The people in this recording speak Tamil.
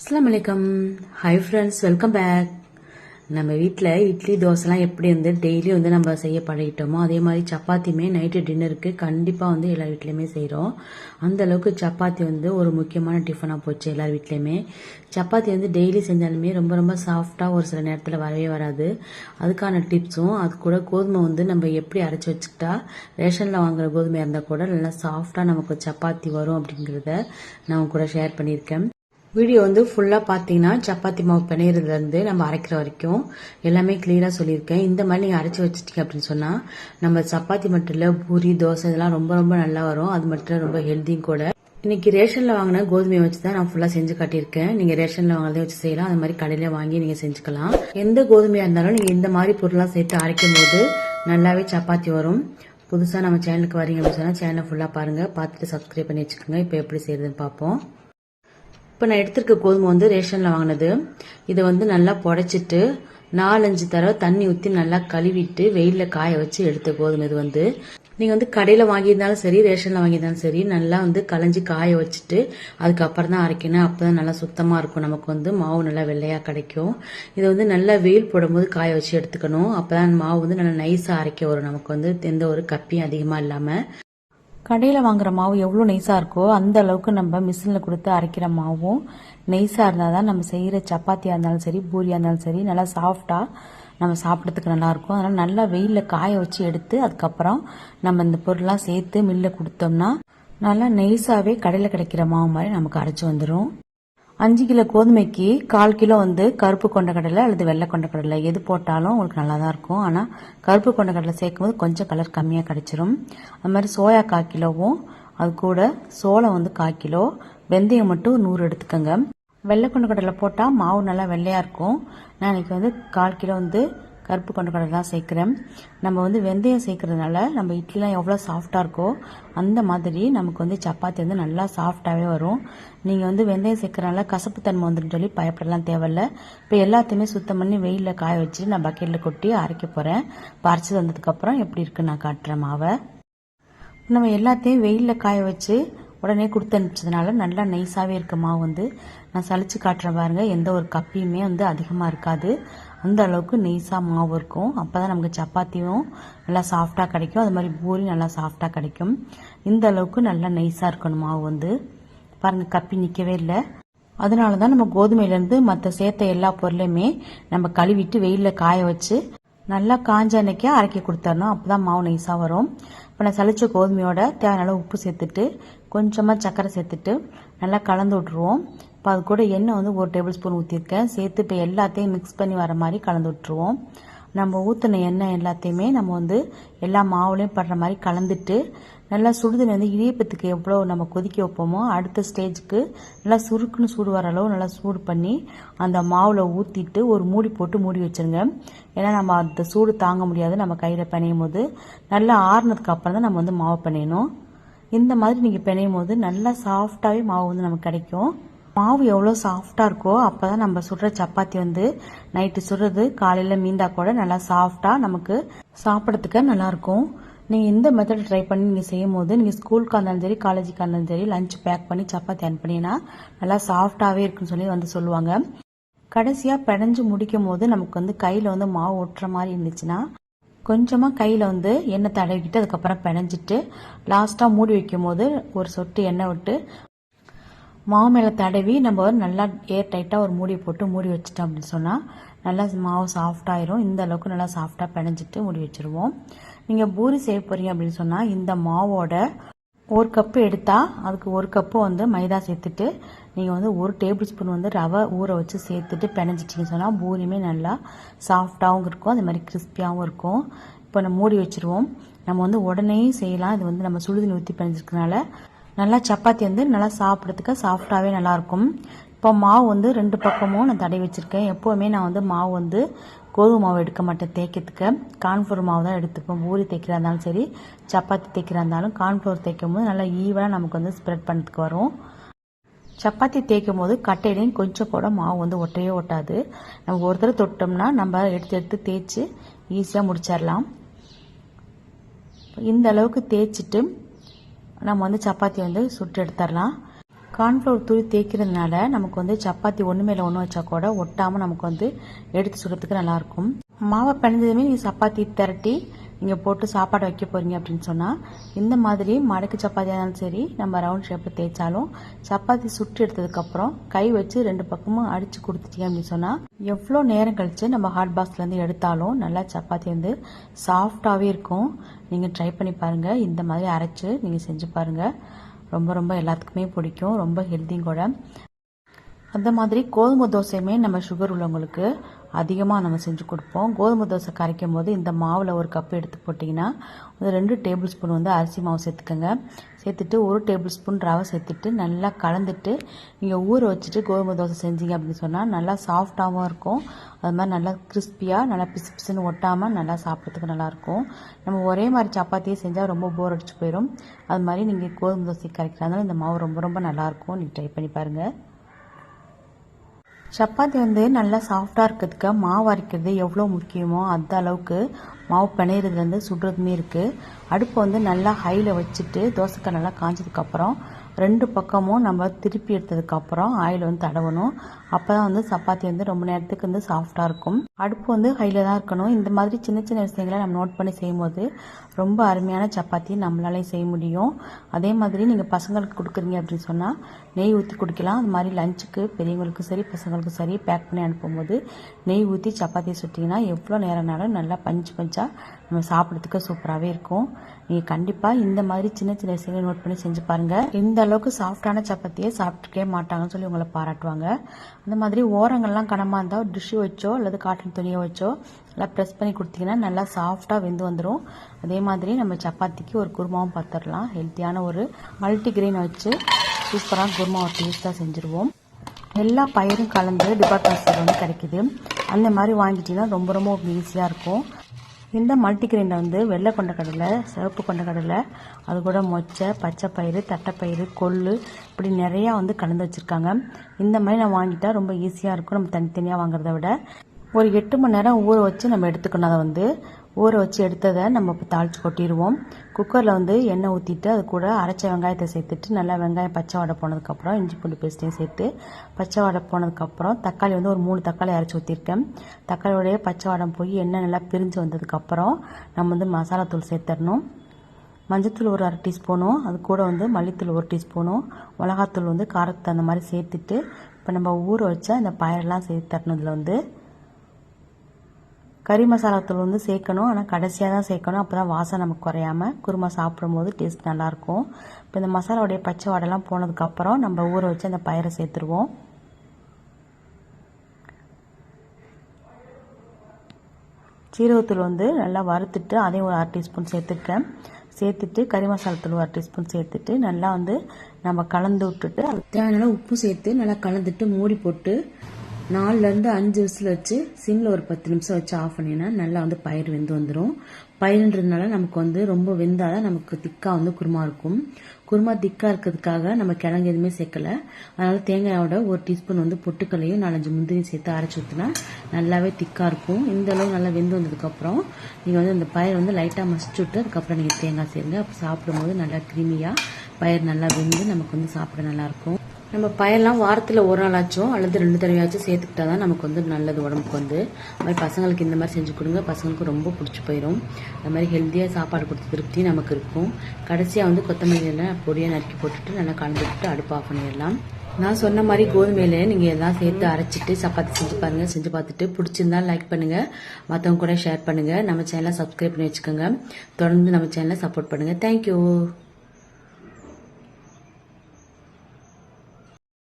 அஸ்லாம் வலைக்கம் ஹாய் ஃப்ரெண்ட்ஸ் வெல்கம் பேக் நம்ம வீட்டில் இட்லி தோசைலாம் எப்படி வந்து டெய்லி வந்து நம்ம செய்ய பழகிட்டோமோ அதே மாதிரி சப்பாத்தியுமே நைட்டு டின்னருக்கு கண்டிப்பாக வந்து எல்லார் வீட்லேயுமே செய்கிறோம் அந்த அளவுக்கு சப்பாத்தி வந்து ஒரு முக்கியமான டிஃபனாக போச்சு எல்லார் வீட்லேயுமே. சப்பாத்தி வந்து டெய்லி செஞ்சாலுமே ரொம்ப ரொம்ப சாஃப்டாக ஒரு சில நேரத்தில் வரவே வராது. அதுக்கான டிப்ஸும் அது கூட கோதுமை வந்து நம்ம எப்படி அரைச்சி வச்சுக்கிட்டா ரேஷனில் வாங்குற கோதுமையாக இருந்தால் கூட நல்லா சாஃப்டாக நமக்கு சப்பாத்தி வரும் அப்படிங்கிறத நான் உங்க கூட ஷேர் பண்ணியிருக்கேன். வீடியோ வந்து ஃபுல்லாக பார்த்தீங்கன்னா சப்பாத்தி மாவு பிணையிறதுலேருந்து நம்ம அரைக்கிற வரைக்கும் எல்லாமே கிளியராக சொல்லியிருக்கேன். இந்த மாதிரி நீங்கள் அரைச்சி வச்சிட்டீங்க அப்படின்னு சொன்னால் நம்ம சப்பாத்தி மட்டும் இல்லை பூரி தோசை இதெல்லாம் ரொம்ப ரொம்ப நல்லா வரும். அது மட்டும் ரொம்ப ஹெல்த்தியும் கூட. இன்னைக்கு ரேஷனில் வாங்கின கோதுமையை வச்சு தான் நான் ஃபுல்லாக செஞ்சு காட்டியிருக்கேன். நீங்கள் ரேஷனில் வாங்கினதே வச்சு செய்யலாம். அது மாதிரி கடையில் வாங்கி நீங்கள் செஞ்சுக்கலாம். எந்த கோதுமையாக இருந்தாலும் நீங்கள் இந்த மாதிரி பொருளாக சேர்த்து அரைக்கும் போது நல்லாவே சப்பாத்தி வரும். புதுசாக நம்ம சேனலுக்கு வரீங்க அப்படின்னு சொன்னால் சேனலை ஃபுல்லாக பாருங்கள் பார்த்துட்டு சப்ஸ்கிரைப் பண்ணி வச்சுக்கோங்க. இப்போ எப்படி செய்யறதுன்னு பார்ப்போம். இப்போ நான் எடுத்திருக்க கோதுமை வந்து ரேஷனில் வாங்கினது. இதை வந்து நல்லா புடைச்சிட்டு நாலஞ்சு தடவை தண்ணி ஊற்றி நல்லா கழுவிட்டு வெயிலில் காய வச்சு எடுத்த கோதுமை இது வந்து. நீங்கள் வந்து கடையில் வாங்கியிருந்தாலும் சரி ரேஷனில் வாங்கியிருந்தாலும் சரி நல்லா வந்து களைஞ்சி காய வச்சுட்டு அதுக்கப்புறம் தான் அரைக்கணும். அப்போ தான் நல்லா சுத்தமாக இருக்கும். நமக்கு வந்து மாவு நல்லா வெள்ளையாக கிடைக்கும். இதை வந்து நல்லா வெயில் போடும்போது காய வச்சு எடுத்துக்கணும். அப்போ தான் மாவு வந்து நல்லா நைஸாக அரைக்க வரும். நமக்கு வந்து எந்த ஒரு கப்பியும் அதிகமாக இல்லாமல் கடையில் வாங்குற மாவு எவ்வளோ நெய்ஸாக இருக்கோ அந்த அளவுக்கு நம்ம மிஷினில் கொடுத்து அரைக்கிற மாவும் நெய்ஸாக இருந்தால் தான் நம்ம செய்கிற சப்பாத்தியாக இருந்தாலும் சரி பூரியாக இருந்தாலும் சரி நல்லா சாஃப்டாக நம்ம சாப்பிட்றதுக்கு நல்லாயிருக்கும் அதனால் நல்லா வெயிலில் காய வச்சு எடுத்து அதுக்கப்புறம் நம்ம இந்த பொருள்லாம் சேர்த்து மில்லில் கொடுத்தோம்னா நல்லா நெய்ஸாகவே கடையில் கிடைக்கிற மாவு மாதிரி நமக்கு அரைச்சி வந்துடும் அஞ்சு கிலோ கோதுமைக்கு கால் கிலோ வந்து கருப்பு கொண்ட கடலை அல்லது வெள்ளை கொண்ட கடலை எது போட்டாலும் உங்களுக்கு நல்லா தான் இருக்கும். ஆனால் கருப்பு கொண்ட கடலை சேர்க்கும் போது கொஞ்சம் கலர் கம்மியாக கிடைச்சிரும். அது மாதிரி சோயா கால் கிலோவும் அது கூட சோளம் வந்து கால் கிலோ. வெந்தயம் மட்டும் நூறு எடுத்துக்கோங்க. வெள்ளை கொண்ட கடலை போட்டால் மாவு நல்லா வெள்ளையாக இருக்கும். நான் இன்னைக்கு வந்து கால் கிலோ வந்து கருப்பு கொண்ட கடலை தான் சேர்க்குறேன். நம்ம வந்து வெந்தயம் சேர்க்கறதுனால நம்ம இட்லிலாம் எவ்வளோ சாஃப்டாக இருக்கோ அந்த மாதிரி நமக்கு வந்து சப்பாத்தி வந்து நல்லா சாஃப்டாகவே வரும். நீங்கள் வந்து வெந்தயம் சேர்க்கறனால கசப்புத்தன்மை வந்துடும் சொல்லி பயப்படலாம் தேவையில்ல. இப்போ எல்லாத்தையுமே சுத்தம் பண்ணி வெயிலில் காய வச்சு நான் பக்கெட்டில் கொட்டி அரைக்க போகிறேன் பறிச்சு வந்ததுக்கப்புறம் எப்படி இருக்குன்னு நான் காட்டுறேன் மாவை. நம்ம எல்லாத்தையும் வெயிலில் காய வச்சு உடனே கொடுத்து அனுப்பிச்சதுனால நல்லா நைஸாகவே இருக்க மாவு வந்து. நான் சளிச்சு காட்டுறேன் பாருங்கள் எந்த ஒரு கப்பியுமே வந்து அதிகமாக இருக்காது. அந்த அளவுக்கு நெய்ஸாக மாவு இருக்கும். அப்போ தான் நமக்கு சப்பாத்தியும் நல்லா சாஃப்டாக கிடைக்கும். அது மாதிரி பூரி நல்லா சாஃப்டாக கிடைக்கும். இந்த அளவுக்கு நல்லா நெய்ஸாக இருக்கணும் மாவு வந்து. பாருங்கள் கப்பி நிற்கவே இல்லை. அதனால தான் நம்ம கோதுமையிலேருந்து மற்ற சேர்த்த எல்லா பொருளையுமே நம்ம கழுவிட்டு வெயிலில் காய வச்சு நல்லா காஞ்ச அன்னைக்கே அரைக்கி கொடுத்தரணும். அப்போ தான் மாவு நைஸாக வரும். இப்போ நான் சளிச்ச கோதுமையோட தேவையான உப்பு சேர்த்துட்டு கொஞ்சமாக சர்க்கரை சேர்த்துட்டு நல்லா கலந்து விட்ருவோம் இப்போ அது கூட எண்ணெய் வந்து ஒரு டேபிள் ஸ்பூன் ஊற்றிருக்கேன் சேர்த்து இப்போ எல்லாத்தையும் மிக்ஸ் பண்ணி வர மாதிரி கலந்து விட்ருவோம் நம்ம ஊற்றின எண்ணெய் எல்லாத்தையுமே நம்ம வந்து எல்லா மாவுலையும் படுற மாதிரி கலந்துட்டு நல்லா சுடுதண்ணி வந்து இடியப்பத்துக்கு எவ்வளோ நம்ம கொதிக்க வைப்போமோ அடுத்த ஸ்டேஜுக்கு நல்லா சுருக்குன்னு சூடு வர அளவு நல்லா சூடு பண்ணி அந்த மாவில் ஊற்றிட்டு ஒரு மூடி போட்டு மூடி வச்சிருங்க. ஏன்னா நம்ம அந்த சூடு தாங்க முடியாது நம்ம கையில் பிணையும் போது. நல்லா ஆறுனதுக்கு அப்புறம் தான் நம்ம வந்து மாவு பிணையணும். இந்த மாதிரி நீங்கள் பிணையும் போது நல்லா சாஃப்டாகவே மாவு வந்து நமக்கு கிடைக்கும். மாவு எவ்வளோ சாஃப்டாக இருக்கோ அப்போ தான் நம்ம சுடுற சப்பாத்தி வந்து நைட்டு சுடுறது காலையில் மீந்தா கூட நல்லா சாஃப்டாக நமக்கு சாப்பிட்றதுக்கு நல்லாயிருக்கும் நீங்கள் இந்த மெத்தட் ட்ரை பண்ணி நீங்கள் செய்யும் போது நீங்கள் ஸ்கூலுக்கு இருந்தாலும் சரி காலேஜுக்கு இருந்தாலும் சரி லஞ்ச் பேக் பண்ணி சப்பாத்தி அனுப்புனீங்கன்னா நல்லா சாஃப்டாகவே இருக்குன்னு சொல்லி வந்து சொல்லுவாங்க. கடைசியாக பிணைஞ்சு முடிக்கும் போது நமக்கு வந்து கையில் வந்து மாவு ஒட்டுற மாதிரி இருந்துச்சுன்னா கொஞ்சமாக கையில் வந்து எண்ணெய் தடவிக்கிட்டு அதுக்கப்புறம் பிணைஞ்சிட்டு லாஸ்ட்டாக மூடி வைக்கும் போது ஒரு சொட்டு எண்ணெய் விட்டு மாவு மேலே தடவி நம்ம நல்லா ஏர் டைட்டாக ஒரு மூடி போட்டு மூடி வச்சிட்டோம் அப்படின்னு சொன்னால் நல்லா மாவு சாஃப்டாயிரும் இந்த அளவுக்கு நல்லா சாஃப்டாக பிணைஞ்சிட்டு மூடி வச்சுருவோம். நீங்கள் பூரி செய்ய போகிறீங்க அப்படின்னு சொன்னால் இந்த மாவோட ஒரு கப்பு எடுத்தால் அதுக்கு ஒரு கப்பு வந்து மைதா சேர்த்துட்டு நீங்கள் வந்து ஒரு டேபிள் ஸ்பூன் வந்து ரவை ஊற வச்சு சேர்த்துட்டு பிணைஞ்சிட்டிங்கன்னு சொன்னால் பூரியுமே நல்லா சாஃப்டாகவும் இருக்கும். அது மாதிரி கிறிஸ்பியாகவும் இருக்கும். இப்போ நம்ம மூடி வச்சிருவோம். நம்ம வந்து உடனே செய்யலாம். இது வந்து நம்ம சுடுதண்ணி ஊற்றி பிணைஞ்சிருக்கனால நல்லா சப்பாத்தி வந்து நல்லா சாப்பிட்றதுக்கு சாஃப்டாகவே நல்லாயிருக்கும். இப்போ மாவு வந்து ரெண்டு பக்கமும் நான் தடவி வச்சுருக்கேன். எப்போவுமே நான் வந்து மாவு வந்து கோதுமை மாவு எடுக்க மாட்டேன் தேய்க்கிறதுக்கு. கார்ன்ஃப்ளவர் மாவு தான் எடுத்துப்போம் பூரி தேய்க்கிறா இருந்தாலும் சரி சப்பாத்தி தேய்க்கிறா இருந்தாலும் கார்ன்ஃப்ளவர் தேய்க்கும் போது நல்லா ஈவனாக நமக்கு வந்து ஸ்ப்ரெட் பண்ணுறதுக்கு வரும். சப்பாத்தி தேய்க்கும் போது கட்டையிலையும் கொஞ்சம் கூட மாவு வந்து ஒட்டையே ஒட்டாது. நம்ம ஒரு தடவை தொட்டோம்னா நம்ம எடுத்து எடுத்து தேய்ச்சி ஈஸியாக முடிச்சிடலாம். இந்த அளவுக்கு தேய்ச்சிட்டு நம்ம வந்து சப்பாத்தி வந்து சுட்டு எடுத்துடலாம். கார்ன்ஃப்ளவர் தூள் தேய்க்கிறதுனால நமக்கு வந்து சப்பாத்தி ஒன்று மேலே ஒன்று வச்சா கூட ஒட்டாமல் நமக்கு வந்து எடுத்து சுடுறதுக்கு நல்லாயிருக்கும் மாவை பிணைஞ்சதுமே நீங்கள் சப்பாத்தி திரட்டி நீங்கள் போட்டு சாப்பாடு வைக்க போகிறீங்க அப்படின்னு சொன்னால் இந்த மாதிரி மடக்கு சப்பாத்தியாக இருந்தாலும் சரி நம்ம ரவுண்ட் ஷேப்பில் தேய்ச்சாலும் சப்பாத்தி சுட்டு எடுத்ததுக்கப்புறம் கை வச்சு ரெண்டு பக்கமும் அடித்து கொடுத்துட்டீங்க அப்படின்னு சொன்னால் எவ்வளோ நேரம் கழித்து நம்ம ஹாட் பாக்ஸ்லேருந்து எடுத்தாலும் நல்லா சப்பாத்தி வந்து சாஃப்டாகவே இருக்கும். நீங்கள் ட்ரை பண்ணி பாருங்கள் இந்த மாதிரி அரைச்சி நீங்கள் செஞ்சு பாருங்கள் ரொம்ப ரொம்ப எல்லாத்துக்குமே பிடிக்கும். ரொம்ப ஹெல்த்தியும் கூட. அந்த மாதிரி கோதுமை தோசையுமே நம்ம சுகர் உள்ளவங்களுக்கு அதிகமாக நம்ம செஞ்சு கொடுப்போம். கோதுமை தோசை கரைக்கும் போது இந்த மாவில் ஒரு கப் எடுத்து போட்டிங்கன்னா ஒரு ரெண்டு டேபிள் ஸ்பூன் வந்து அரிசி மாவு சேர்த்துக்கோங்க. சேர்த்துட்டு ஒரு டேபிள் ஸ்பூன் ரவை சேர்த்துட்டு நல்லா கலந்துட்டு நீங்கள் ஊற வச்சுட்டு கோதுமை தோசை செஞ்சீங்க அப்படின்னு சொன்னால் நல்லா சாஃப்டாகவும் இருக்கும். அது மாதிரி நல்லா கிறிஸ்பியாக நல்லா பிசு பிசுன்னு ஒட்டாமல் நல்லா சாப்பிட்றதுக்கு நல்லாயிருக்கும் நம்ம ஒரே மாதிரி சப்பாத்தியே செஞ்சால் ரொம்ப போர் அடிச்சு போயிடும் அது மாதிரி நீங்கள் கோதுமை தோசை கரைக்கிறதுனால இந்த மாவு ரொம்ப ரொம்ப நல்லாயிருக்கும் நீங்கள் ட்ரை பண்ணி பாருங்கள் சப்பாத்தி வந்து நல்லா சாஃப்டாக இருக்கிறதுக்கு மாவு அரைக்கிறது எவ்வளோ முக்கியமோ அந்த அளவுக்கு மாவு பிணையிறதுலேருந்து சுடுறதுமே இருக்குது அடுப்பை வந்து நல்லா ஹையில் வச்சுட்டு தோசைக்காய் நல்லா காஞ்சதுக்கப்புறம் ரெண்டு பக்கமும் நம்ம திருப்பி எடுத்ததுக்கப்புறம் ஆயில் வந்து தடவணும். அப்போ தான் வந்து சப்பாத்தி வந்து ரொம்ப நேரத்துக்கு வந்து சாஃப்டாக இருக்கும். அடுப்பு வந்து ஹையில் தான் இருக்கணும். இந்த மாதிரி சின்ன சின்ன விஷயங்களை நம்ம நோட் பண்ணி செய்யும்போது ரொம்ப அருமையான சப்பாத்தி நம்மளாலே செய்ய முடியும். அதே மாதிரி நீங்கள் பசங்களுக்கு கொடுக்குறீங்க அப்படின்னு சொன்னால் நெய் ஊற்றி குடிக்கலாம். அது மாதிரி லஞ்சுக்கு பெரியவங்களுக்கும் சரி பசங்களுக்கும் சரி பேக் பண்ணி அனுப்பும்போது நெய் ஊற்றி சப்பாத்தி சுட்டிங்கன்னா எவ்வளோ நேரம்னாலும் நல்லா பஞ்சு பஞ்சாக நம்ம சாப்பிட்றதுக்கு சூப்பராகவே இருக்கும். நீங்கள் கண்டிப்பாக இந்த மாதிரி சின்ன சின்ன விஷயங்களை நோட் பண்ணி செஞ்சு பாருங்கள் இந்த அளவுக்கு சாஃப்டான சப்பாத்தியை சாப்பிட்டுக்கே மாட்டாங்கன்னு சொல்லி உங்களை பாராட்டுவாங்க. அந்த மாதிரி ஓரங்கள்லாம் கனமாக இருந்தால் டிஷ்ஷு வச்சோ அல்லது காட்டன் துணியை வச்சோ நல்லா ப்ரெஸ் பண்ணி கொடுத்தீங்கன்னா நல்லா சாஃப்டாக வெந்து வந்துடும் அதே மாதிரி நம்ம சப்பாத்திக்கு ஒரு குருமாவும் பார்த்துடலாம். ஹெல்த்தியான ஒரு மல்டிகிரெயின் வச்சு சூப்பராக குருமா ஒரு டேஸ்ட்டாக செஞ்சுருவோம். எல்லா பயிரும் கலந்து டிபார்ட்மெண்ட் ஸ்டோர் வந்து கிடைக்குது. அந்த மாதிரி வாங்கிட்டீங்கன்னா ரொம்ப ரொம்ப ஈஸியாக இருக்கும். இந்த மல்டிக்ரெயினில் வந்து வெள்ளை கொண்ட கடலை சிவப்பு கொண்ட கடலை அது கூட மொச்சை பச்சை பயிறு தட்டைப்பயிறு கொள்ளு இப்படி நிறையா வந்து கலந்து வச்சுருக்காங்க. இந்த மாதிரி நான் வாங்கிட்டால் ரொம்ப ஈஸியாக இருக்கும். நம்ம தனித்தனியாக வாங்குறத விட ஒரு எட்டு மணி நேரம் ஊற வச்சு நம்ம எடுத்துக்கணும். அதை வந்து ஊற வச்சு எடுத்ததை நம்ம இப்போ தாளித்து கொட்டிடுவோம். குக்கரில் வந்து எண்ணெய் ஊற்றிட்டு அது கூட அரைச்ச வெங்காயத்தை சேர்த்துட்டு நல்லா வெங்காயம் பச்சை வடை போனதுக்கப்புறம் இஞ்சி பூண்டு பேஸ்ட்டையும் சேர்த்து பச்சை வடை போனதுக்கப்புறம் தக்காளி வந்து ஒரு மூணு தக்காளி அரைச்சி ஊற்றிருக்கேன் தக்காளியோடைய பச்சை வடம் போய் எண்ணெய் நல்லா பிரிஞ்சு வந்ததுக்கப்புறம் நம்ம வந்து மசாலாத்தூள் சேர்த்துடணும். மஞ்சத்தூள் ஒரு அரை டீஸ்பூனும் அது கூட வந்து மல்லித்தூள் ஒரு டீஸ்பூனும் மிளகாத்தூள் வந்து காரத்துக்கு அந்த மாதிரி சேர்த்துட்டு இப்போ நம்ம ஊற வச்சா அந்த பயிரெல்லாம் சேர்த்து தரணும் இதில் வந்து. கறி மசாலா தூள் வந்து சேர்க்கணும். ஆனால் கடைசியாக தான் சேர்க்கணும். அப்போ தான் வாசம் நமக்கு குறையாமல் குருமா சாப்பிடும்போது டேஸ்ட் நல்லாயிருக்கும். இப்போ இந்த மசாலாவுடைய பச்சை வடைலாம் போனதுக்கப்புறம் நம்ம ஊற வச்சு அந்த பயிரை சேர்த்துருவோம். சீரகத்தூள் வந்து நல்லா வறுத்துட்டு அதையும் ஒரு அரை டீஸ்பூன் சேர்த்துருக்கேன். சேர்த்துட்டு கறி மசாலா தூள் ஒரு டீஸ்பூன் சேர்த்துட்டு நல்லா வந்து நம்ம கலந்து விட்டுட்டு தேவையான உப்பு சேர்த்து நல்லா கலந்துட்டு மூடி போட்டு நாலுலேருந்து அஞ்சு விசில் வச்சு சிம்மில் ஒரு பத்து நிமிஷம் வச்சு ஆஃப் பண்ணினா நல்லா வந்து பயிர் வெந்து வந்துடும் பயிருன்றதுனால நமக்கு வந்து ரொம்ப வெந்தால் நமக்கு திக்காக வந்து குருமா இருக்கும். குருமா திக்காக இருக்கிறதுக்காக நம்ம கிழங்கு எதுவுமே சேர்க்கல. அதனால் தேங்காயோட ஒரு டீஸ்பூன் வந்து பொட்டுக்கலையும் நாலஞ்சு முந்திரியும் சேர்த்து அரைச்சி ஊற்றினா நல்லாவே திக்காக இருக்கும். இந்த அளவு நல்லா வெந்து வந்ததுக்கப்புறம் நீங்கள் வந்து அந்த பயிர் வந்து லைட்டாக மசிச்சு விட்டு அதுக்கப்புறம் நீங்கள் தேங்காய் சேருங்க. அப்போ சாப்பிடும்போது நல்லா கிருமியாக பயிர் நல்லா வெந்து நமக்கு வந்து சாப்பிட நல்லாயிருக்கும் நம்ம பயெல்லாம் வாரத்தில் ஒரு நாளாச்சும் அல்லது ரெண்டு தடவையாச்சும் சேர்த்துக்கிட்டா தான் நமக்கு வந்து நல்லது உடம்புக்கு வந்து. அது மாதிரி பசங்களுக்கு இந்த மாதிரி செஞ்சு கொடுங்க. பசங்களுக்கு ரொம்ப பிடிச்சி போயிடும் அது மாதிரி ஹெல்த்தியாக சாப்பாடு கொடுத்த திருப்தி நமக்கு இருக்கும். கடைசியாக வந்து கொத்தமல்லியில் பொடியாக நறுக்கி போட்டுட்டு நல்லா கலந்துட்டு அடுப்பு ஆஃப் பண்ணிடலாம். நான் சொன்ன மாதிரி கோதுமையில் நீங்கள் எல்லாம் சேர்த்து அரைச்சிட்டு சப்பாத்தி செஞ்சு பாருங்கள் செஞ்சு பார்த்துட்டு பிடிச்சிருந்தா லைக் பண்ணுங்கள் மற்றவங்க கூட ஷேர் பண்ணுங்கள் நம்ம சேனலை சப்ஸ்கிரைப் பண்ணி வச்சுக்கோங்க. தொடர்ந்து நம்ம சேனலை சப்போர்ட் பண்ணுங்கள் தேங்க்யூ